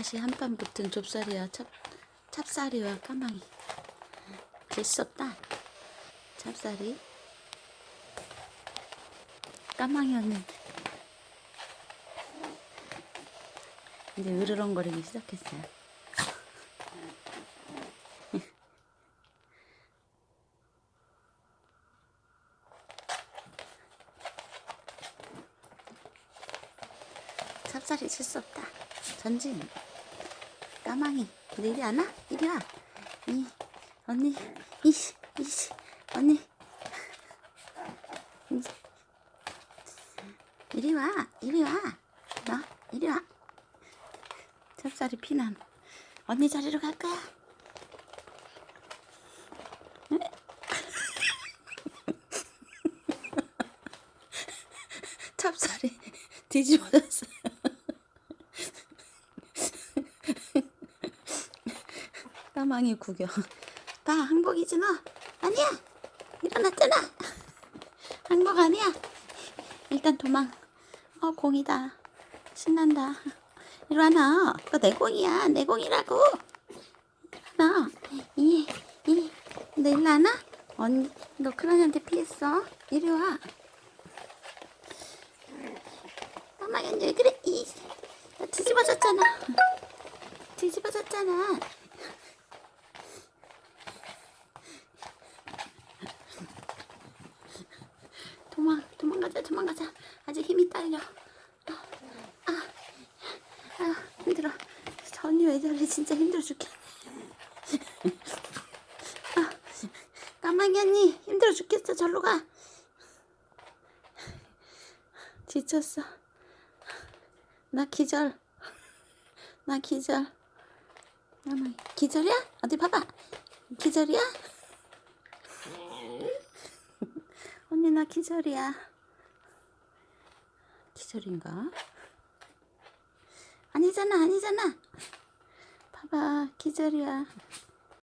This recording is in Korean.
다시 한판 붙은 좁쌀이와 찹, 찹쌀이와 까망이 없다. 찹쌀이 까망이었는데. 이제 으르렁거리기 시작했어요. 찹쌀이 질수 없다. 전진 까망이. 너 이리 안 와? 이리 와. 이, 언니. 이씨 이씨 언니. 이리 와 이리 와너 이리 와. 찹쌀이 피난. 언니 자리로 갈 거야. 찹쌀이 뒤집어졌어요 까망이 구경. 봐, 항복이지 너. 아니야. 일어났잖아. 항복 아니야. 일단 도망. 어, 공이다. 신난다. 너. 그거 내 공이야. 내 공이라고. 너. 이, 이. 너 와? 언니, 너 크라니한테 피했어. 이리 와. 언니 왜 그래? 이. 나 뒤집어졌잖아. 뒤집어졌잖아. 도망, 도망가자, 도망가자. 아직 힘이 딸려. 아, 아, 아, 힘들어. 저 언니 왜 저래? 진짜 힘들어 죽겠네. 아, 까마귀 언니, 힘들어 죽겠어. 절로 가. 지쳤어. 나 기절. 나 기절. 까마귀. 기절이야? 어디 봐봐. 기절이야? 언니 나 기절이야. 기절인가? 아니잖아, 아니잖아. 봐봐, 기절이야.